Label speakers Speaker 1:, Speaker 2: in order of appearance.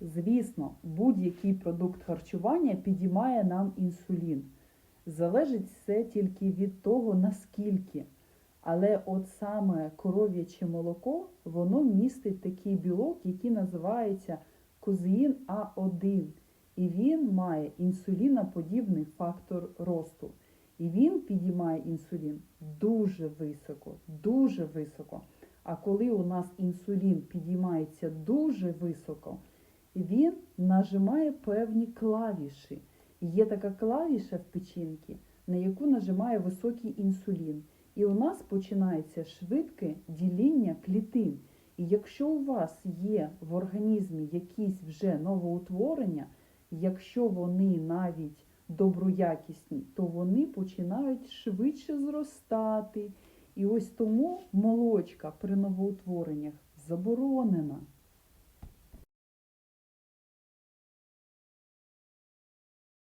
Speaker 1: Звісно, будь-який продукт харчування підіймає нам інсулін. Залежить все тільки від того, наскільки. Але от саме коров'яче молоко, воно містить такий білок, який називається козеїн А1. І він має інсуліноподібний фактор росту. І він підіймає інсулін дуже високо, дуже високо. А коли у нас інсулін підіймається дуже високо, він нажимає певні клавіші. Є така клавіша в печінці, на яку нажимає високий інсулін. І у нас починається швидке діління клітин. І якщо у вас є в організмі якісь вже новоутворення, якщо вони навіть доброякісні, то вони починають швидше зростати. І ось тому молочка при новоутвореннях заборонена.